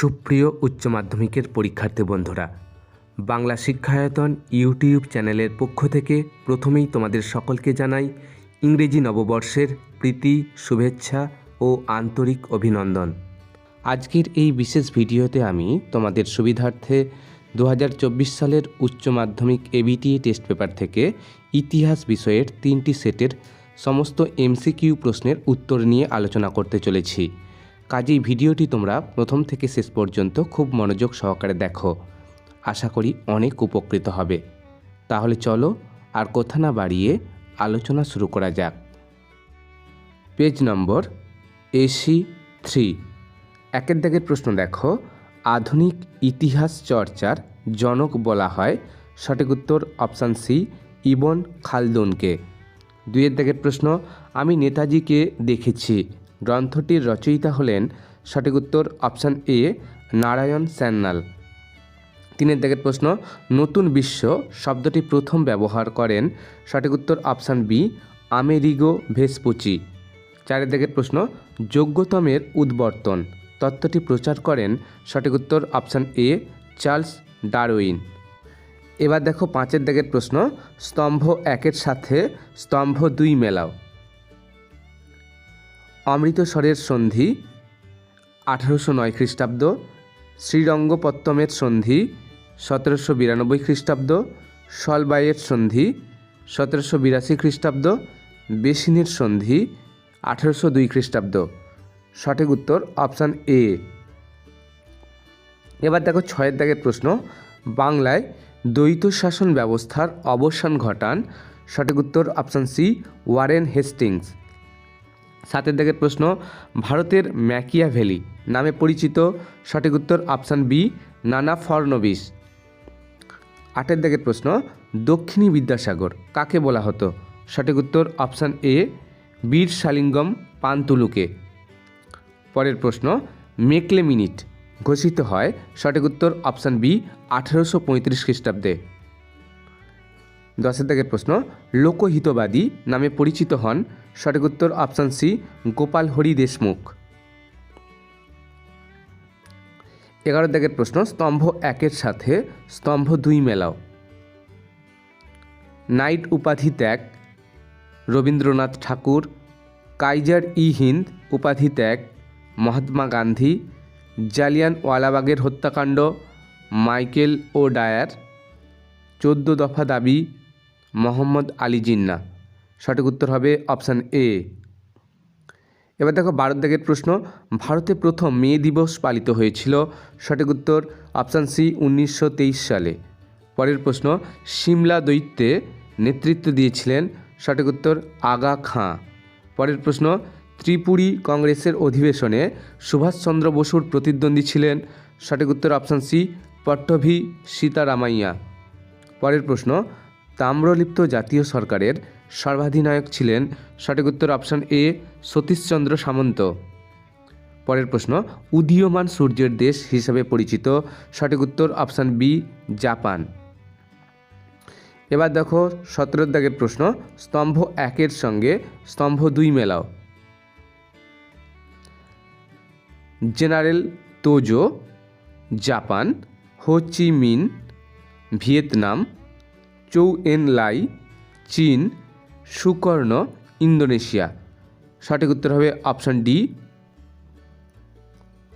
সুপ্রিয় উচ্চ মাধ্যমিকের পরীক্ষার্থী বন্ধুরা, বাংলা শিক্ষায়তন ইউটিউব চ্যানেলের পক্ষ থেকে প্রথমেই তোমাদের সকলকে জানাই ইংরেজি নববর্ষের প্রীতি, শুভেচ্ছা ও আন্তরিক অভিনন্দন। আজকের এই বিশেষ ভিডিওতে আমি তোমাদের সুবিধার্থে দু হাজার চব্বিশ সালের উচ্চ মাধ্যমিক এবিটিএ টেস্ট পেপার থেকে ইতিহাস বিষয়ের তিনটি সেটের সমস্ত এমসিকিউ প্রশ্নের উত্তর নিয়ে আলোচনা করতে চলেছি। কাজেই ভিডিওটি তোমরা প্রথম থেকে শেষ পর্যন্ত খুব মনোযোগ সহকারে দেখো। আশা করি অনেক উপকৃত হবে। তাহলে চলো আর কথা না বাড়িয়ে আলোচনা শুরু করা যাক। Page number AC three. একের দাগের প্রশ্ন দেখো, আধুনিক ইতিহাস চর্চার জনক বলা হয়। সঠিক উত্তর অপশান সি, ইবন খালদুনকে। দুইয়ের দাগের প্রশ্ন, আমি নেতাজিকে দেখেছি। গ্রন্থটির রচয়িতা হলেন সঠিক উত্তর অপশান এ, নারায়ণ স্যান্নাল তিনের দাগের প্রশ্ন, নতুন বিশ্ব শব্দটি প্রথম ব্যবহার করেন, সঠিক উত্তর অপশান বি, আমেরিগো ভেসপুচি। চারের দাগের প্রশ্ন, যোগ্যতমের উদ্বর্তন, তত্ত্বটি প্রচার করেন, সঠিক উত্তর অপশান এ, চার্লস ডারউইন। এবার দেখো পাঁচের দাগের প্রশ্ন, স্তম্ভ একের সাথে স্তম্ভ দুই মেলাও। অমৃতসরের সন্ধি, আঠারোশো নয় খ্রিস্টাব্দ, শ্রীরঙ্গপত্তমের সন্ধি, সতেরোশো বিরানব্বই খ্রিস্টাব্দ সলবাইয়ের সন্ধি, সতেরোশো বিরাশি খ্রিস্টাব্দ বেসিনের সন্ধি, আঠারোশো দুই খ্রিস্টাব্দ। সঠিক উত্তর অপশান এ। এবার দেখো ছয়ের দাগের প্রশ্ন। বাংলায় দ্বৈত শাসন ব্যবস্থার অবসান ঘটান। সঠিক উত্তর অপশান সি, ওয়ারেন হেস্টিংস। সাতের দাগের প্রশ্ন, ভারতের ম্যাকিয়া ভ্যালি নামে পরিচিত। সঠিক উত্তর অপশান বি, নানা ফর্নবিস আটের দাগের প্রশ্ন, দক্ষিণী বিদ্যাসাগর কাকে বলা হতো? সঠিক উত্তর অপশান এ, বীর শালিঙ্গম পান্তুলুকে। পরের প্রশ্ন, মেকলে মিনিট ঘোষিত হয়। সঠিক উত্তর অপশান বি, আঠেরোশো পঁয়ত্রিশ খ্রিস্টাব্দে। দশের দাগের প্রশ্ন, লোকহিতবাদী নামে পরিচিত হন। সঠিক উত্তর অপশান সি, গোপাল হরি দেশমুখ। এগারো দাগের প্রশ্ন, স্তম্ভ একের সাথে স্তম্ভ দুই মেলাও। নাইট উপাধি ত্যাগ, রবীন্দ্রনাথ ঠাকুর, কাইজার ই হিন্দ উপাধি ত্যাগ, মহাত্মা গান্ধী, জালিয়ান ওয়ালাবাগের হত্যাকাণ্ড, মাইকেল ও ডায়ার, চোদ্দ দফা দাবি, মোহাম্মদ আলী জিন্না। সঠিক উত্তর হবে অপশান এ। এবার দেখো ভারত দাগের প্রশ্ন, ভারতে প্রথম মে দিবস পালিত হয়েছিল। সঠিক উত্তর অপশান সি, উনিশশো তেইশ সালে। পরের প্রশ্ন, সিমলা দৈত্যে নেতৃত্ব দিয়েছিলেন। সঠিক উত্তর, আগা খাঁ। পরের প্রশ্ন, ত্রিপুরী কংগ্রেসের অধিবেশনে সুভাষচন্দ্র বসুর প্রতিদ্বন্দ্বী ছিলেন। সঠিক উত্তর অপশান সি, পট্টভি সীতারামাইয়া। পরের প্রশ্ন, তাম্রলিপ্ত জাতীয় সরকারের সর্বাধিনায়ক ছিলেন সঠিক উত্তর অপশান এ সতীশচন্দ্র সামন্ত। পরের প্রশ্ন, উদীয়মান সূর্যের দেশ হিসাবে পরিচিত সঠিক উত্তর অপশান বি, জাপান। এবার দেখো সতেরো দাগের প্রশ্ন, স্তম্ভ একের সঙ্গে স্তম্ভ দুই মেলাও। জেনারেল তোজো, জাপান, হো চি মিন, ভিয়েতনাম, চৌ এন লাই, চীন সুকর্ণ, ইন্দোনেশিয়া। সঠিক উত্তর হবে অপশান ডি।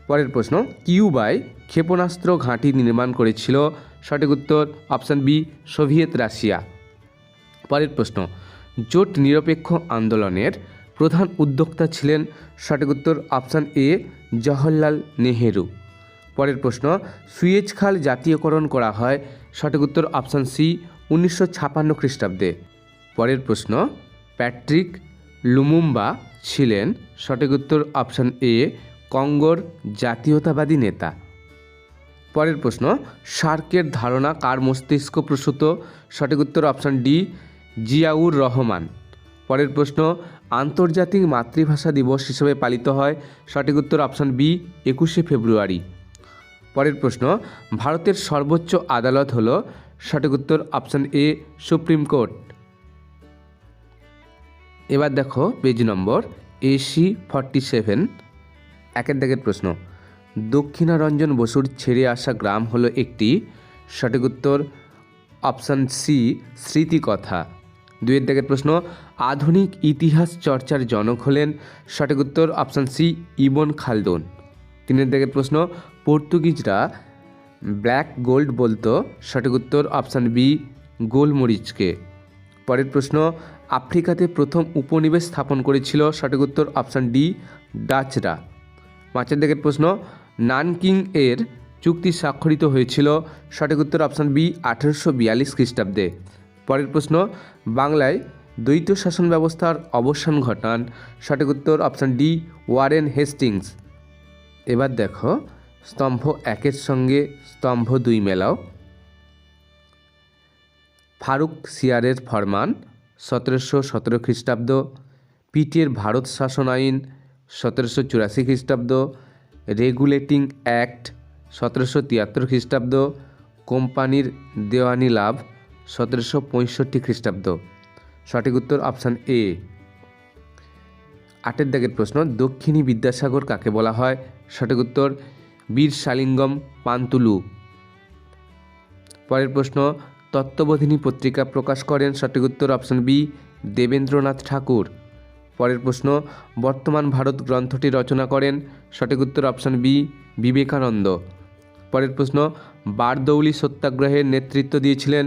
পরের প্রশ্ন কিউবায় ক্ষেপণাস্ত্র ঘাঁটি নির্মাণ করেছিল। সঠিক উত্তর অপশান বি, সোভিয়েত রাশিয়া। পরের প্রশ্ন, জোট নিরপেক্ষ আন্দোলনের প্রধান উদ্যোক্তা ছিলেন। সঠিক উত্তর অপশান এ, জওহরলাল নেহেরু। পরের প্রশ্ন, সুয়েজ খাল জাতীয়করণ করা হয়। সঠিক উত্তর অপশান সি, উনিশশো ছাপান্ন খ্রিস্টাব্দে। পরের প্রশ্ন, প্যাট্রিক লুমুম্বা ছিলেন সঠিক উত্তর অপশান এ কঙ্গোর জাতীয়তাবাদী নেতা। পরের প্রশ্ন সার্কের ধারণা কার মস্তিষ্ক প্রসূত? সঠিক উত্তর অপশান ডি, জিয়াউর রহমান। পরের প্রশ্ন, আন্তর্জাতিক মাতৃভাষা দিবস হিসেবে পালিত হয়? সঠিক উত্তর অপশান বি, একুশে ফেব্রুয়ারি। পরের প্রশ্ন, ভারতের সর্বোচ্চ আদালত হল? সঠিক উত্তর অপশান এ, সুপ্রিম কোর্ট। এবার দেখো page number AC forty seven. একের দাগের প্রশ্ন, দক্ষিণারঞ্জন বসুর ছেড়ে আসা গ্রাম হলো একটি? সঠিক উত্তর, অপশান সি, স্মৃতিকথা। দুয়ের দাগের প্রশ্ন, আধুনিক ইতিহাস চর্চার জনক হলেন। সঠিক উত্তর, অপশান সি ইবন খালদুন। তিনের দাগের প্রশ্ন, পর্তুগিজরা ব্ল্যাক গোল্ড বলতো? সঠিক উত্তর, অপশান বি, গোলমরিচকে। পরের প্রশ্ন আফ্রিকাতে প্রথম উপনিবেশ স্থাপন করেছিল সঠিক উত্তর অপশান ডি ডাচরা। পাঁচের দিকের প্রশ্ন, নানকিং এর চুক্তি স্বাক্ষরিত হয়েছিল সঠিক উত্তর অপশান বি আঠেরোশো বিয়াল্লিশ খ্রিস্টাব্দে। পরের প্রশ্ন, বাংলায় দ্বৈত শাসন ব্যবস্থার অবসান ঘটান সঠিক উত্তর অপশান ডি ওয়ারেন হেস্টিংস। এবার দেখো, স্তম্ভ একের সঙ্গে স্তম্ভ দুই মেলাও। ফারুক সিয়ারের ফরমান সতেরোশো সতেরো খ্রিস্টাব্দ, পিটির ভারত শাসন আইন সতেরোশো চুরাশি খ্রিস্টাব্দ, রেগুলেটিং অ্যাক্ট সতেরোশো তিয়াত্তর খ্রিস্টাব্দ, কোম্পানির দেওয়ানি লাভ সতেরোশো পঁয়ষট্টি খ্রিস্টাব্দ। সঠিক উত্তর অপশান এ। আটের দাগের প্রশ্ন, দক্ষিণী বিদ্যাসাগর কাকে বলা হয়? সঠিক উত্তর, বীর শালিঙ্গম পান্তুলু। পরের প্রশ্ন তত্ত্ববোধিনী পত্রিকা প্রকাশ করেন সঠিক উত্তর অপশন বি, দেবেন্দ্রনাথ ঠাকুর। পরের প্রশ্ন, বর্তমান ভারত গ্রন্থটি রচনা করেন সঠিক উত্তর অপশন বি, বিবেকানন্দ। পরের প্রশ্ন, বারদৌলি সত্যাগ্রহের নেতৃত্ব দিয়েছিলেন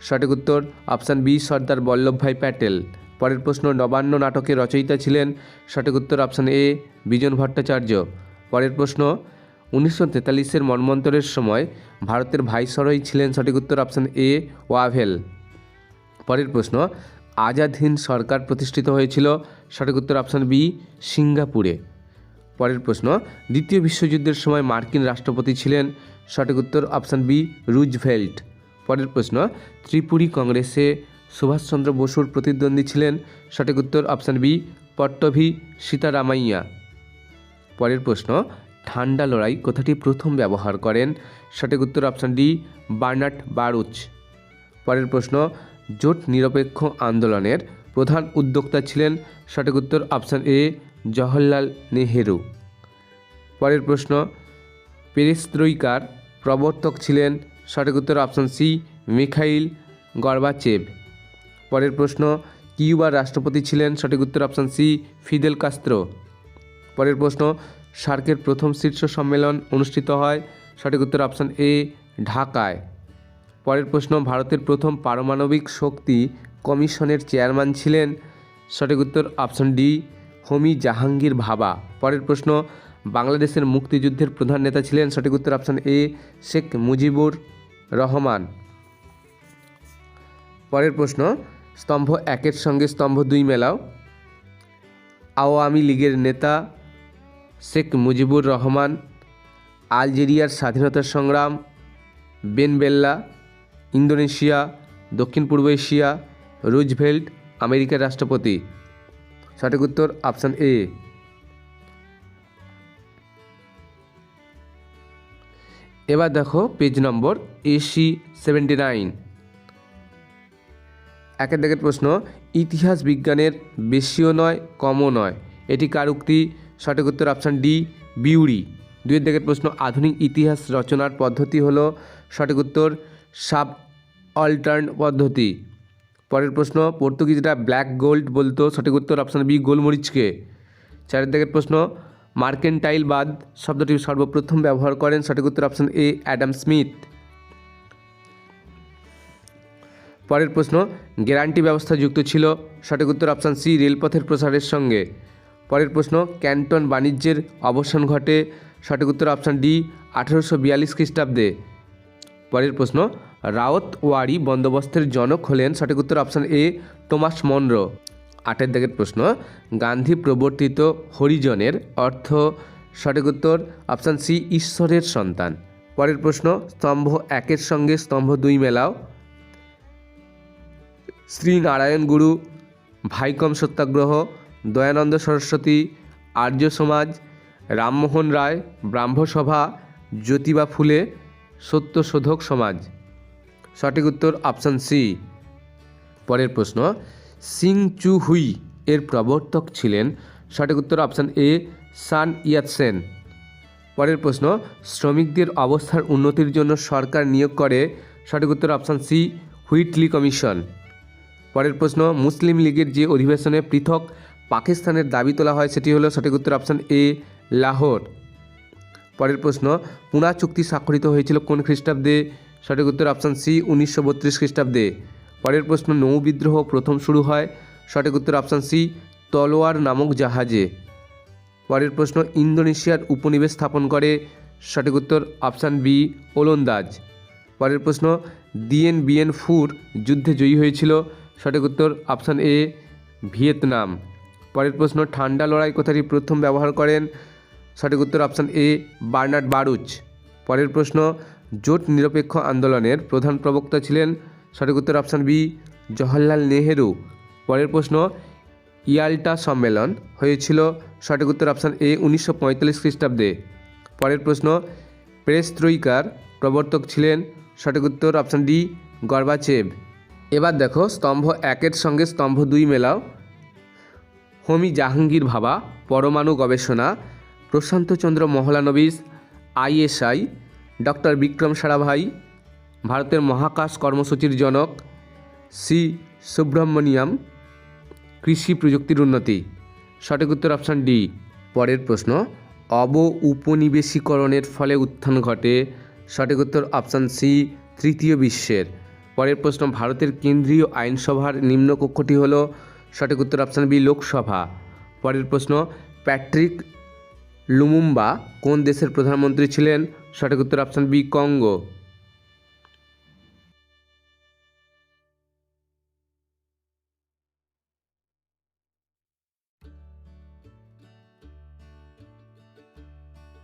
সঠিক উত্তর অপশান বি, সর্দার বল্লভভাই প্যাটেল। পরের প্রশ্ন, নবান্ন নাটকের রচয়িতা ছিলেন সঠিক উত্তর অপশান এ, বিজন ভট্টাচার্য। পরের প্রশ্ন উনিশশো তেতাল্লিশের মন্বন্তরের সময় ভারতের ভাইসরয় ছিলেন সঠিক উত্তর অপশান এ, ওয়াভেল। পরের প্রশ্ন, আজাদ হিন্দ সরকার প্রতিষ্ঠিত হয়েছিল সঠিক উত্তর অপশান বি, সিঙ্গাপুরে। পরের প্রশ্ন, দ্বিতীয় বিশ্বযুদ্ধের সময় মার্কিন রাষ্ট্রপতি ছিলেন সঠিক উত্তর অপশান বি, রুজভেল্ট। পরের প্রশ্ন, ত্রিপুরী কংগ্রেসে সুভাষচন্দ্র বসুর প্রতিদ্বন্দ্বী ছিলেন সঠিক উত্তর অপশান বি, পট্টভি সীতারামাইয়া। পরের প্রশ্ন ঠান্ডা লড়াই কথাটি প্রথম ব্যবহার করেন। সঠিক উত্তর অপশান ডি বার্নার্ড বারুচ। পরের প্রশ্ন, জোট নিরপেক্ষ আন্দোলনের প্রধান উদ্যোক্তা ছিলেন। সঠিক উত্তর অপশান এ জওহরলাল নেহেরু। পরের প্রশ্ন, পেরেস্ত্রইকার প্রবর্তক ছিলেন। সঠিক উত্তর অপশান সি মিখাইল গর্বাচেভ। পরের প্রশ্ন, কিউবার রাষ্ট্রপতি ছিলেন। সঠিক উত্তর অপশান সি ফিদেল কাস্ত্রো। পরের প্রশ্ন সার্কের প্রথম শীর্ষ সম্মেলন অনুষ্ঠিত হয়। সঠিক উত্তর অপশান এ ঢাকায়। পরের প্রশ্ন, ভারতের প্রথম পারমাণবিক শক্তি কমিশনের চেয়ারম্যান ছিলেন। সঠিক উত্তর অপশান ডি হোমি জাহাঙ্গীর ভাবা। পরের প্রশ্ন, বাংলাদেশের মুক্তিযুদ্ধের প্রধান নেতা ছিলেন। সঠিক উত্তর অপশান এ শেখ মুজিবুর রহমান। পরের প্রশ্ন, স্তম্ভ একের সঙ্গে স্তম্ভ দুই মেলাও। আওয়ামী লীগের নেতা শেখ মুজিবুর রহমান, আলজেরিয়ার স্বাধীনতা সংগ্রাম বেনবেল্লা ইন্দোনেশিয়া, দক্ষিণ পূর্ব এশিয়া, রুজভেল্ট, আমেরিকার রাষ্ট্রপতি। সঠিক উত্তর অপশান এ। এবার দেখো page number AC seventy nine. একের দিকের প্রশ্ন, ইতিহাস বিজ্ঞানের বেশিও নয়, কমও নয়। এটি কার উক্তি? সঠিক উত্তর অপশান ডি বিউরি দুইয়ের দিকের প্রশ্ন, আধুনিক ইতিহাস রচনার পদ্ধতি হলো সঠিক উত্তর, সাব অল্টার্ন পদ্ধতি। পরের প্রশ্ন, পর্তুগিজরা ব্ল্যাক গোল্ড বলতো, সঠিক উত্তর অপশান বি, গোলমরিচকে। চারের দিকের প্রশ্ন, মার্কেন্টাইল বাদ শব্দটি সর্বপ্রথম ব্যবহার করেন, সঠিক উত্তর অপশান এ, অ্যাডাম স্মিথ। পরের প্রশ্ন, গ্যারান্টি ব্যবস্থা যুক্ত ছিল, সঠিক উত্তর অপশান সি, রেলপথের প্রসারের সঙ্গে। পরের প্রশ্ন, ক্যান্টন বাণিজ্যের অবসান ঘটে সঠিক উত্তর অপশান ডি, আঠেরোশো বিয়াল্লিশ খ্রিস্টাব্দে। পরের প্রশ্ন, রাওতওয়ারি বন্দোবস্তের জনক হলেন সঠিক উত্তর অপশান এ টোমাস মনরো। আটের দিকের প্রশ্ন, গান্ধী প্রবর্তিত হরিজনের অর্থ সঠিক উত্তর অপশান সি, ঈশ্বরের সন্তান। পরের প্রশ্ন, স্তম্ভ একের সঙ্গে স্তম্ভ দুই মেলাও। শ্রী নারায়ণ গুরু, ভাইকম সত্যাগ্রহ দয়ানন্দ সরস্বতী, আর্য সমাজ, রামমোহন রায়, ব্রাহ্মসভা, জ্যোতিবা ফুলে, সত্যশোধক সমাজ। সঠিক উত্তর অপশান সি পরের প্রশ্ন, সিং চু হুই এর প্রবর্তক ছিলেন। সঠিক উত্তর অপশান এ সান ইয়াতসেন পরের প্রশ্ন, শ্রমিকদের অবস্থার উন্নতির জন্য সরকার নিয়োগ করে। সঠিক উত্তর অপশান সি হুইটলি কমিশন। পরের প্রশ্ন, মুসলিম লীগের যে অধিবেশনে পৃথক পাকিস্তানের দাবি তোলা হয়, সেটি হলো সঠিক উত্তর অপশান এ, লাহোর। পরের প্রশ্ন, পুনা চুক্তি স্বাক্ষরিত হয়েছিল কোন খ্রিস্টাব্দে? সঠিক উত্তর অপশান সি, উনিশশো বত্রিশ খ্রিস্টাব্দে। পরের প্রশ্ন, নৌ বিদ্রোহ প্রথম শুরু হয়? সঠিক উত্তর অপশান সি, তলোয়ার নামক জাহাজে। পরের প্রশ্ন, ইন্দোনেশিয়ার উপনিবেশ স্থাপন করে? সঠিক উত্তর অপশান বি, ওলন্দাজ। পরের প্রশ্ন দিয়েন বিয়েন ফুর যুদ্ধে জয়ী হয়েছিল? সঠিক উত্তর অপশান এ, ভিয়েতনাম। পরের প্রশ্ন, ঠান্ডা লড়াই কথাটি প্রথম ব্যবহার করেন? সঠিক উত্তর অপশান এ বার্নার্ড বারুচ। পরের প্রশ্ন, জোট নিরপেক্ষ আন্দোলনের প্রধান প্রবক্তা ছিলেন। সঠিক উত্তর অপশান বি জওহরলাল নেহেরু। পরের প্রশ্ন, ইয়াল্টা সম্মেলন হয়েছিল। সঠিক উত্তর অপশান এ উনিশশো পঁয়তাল্লিশ খ্রিস্টাব্দে। পরের প্রশ্ন প্রেসত্রয়িকার প্রবর্তক ছিলেন। সঠিক উত্তর অপশান ডি গর্বাচেভ। এবার দেখো, স্তম্ভ একের সঙ্গে স্তম্ভ দুই মেলাও। হোমি জাহাঙ্গীর ভাবা, পরমাণু গবেষণা প্রশান্তচন্দ্র মহলানবিস আইএসআই, ডক্টর বিক্রম সারাভাই, ভারতের মহাকাশ কর্মসূচির জনক, সি সুব্রহ্মণ্যম, কৃষি প্রযুক্তির উন্নতি। সঠিক উত্তর অপশান ডি, পরের প্রশ্ন অব উপনিবেশীকরণের ফলে উত্থান ঘটে। সঠিক উত্তর অপশান সি, তৃতীয় বিশ্বের। পরের প্রশ্ন, ভারতের কেন্দ্রীয় আইনসভার নিম্নকক্ষটি হল সঠিক উত্তর অপশান বি, লোকসভা। পরের প্রশ্ন, প্যাট্রিক লুমুম্বা কোন দেশের প্রধানমন্ত্রী ছিলেন? সঠিক উত্তর অপশান বি, কঙ্গো।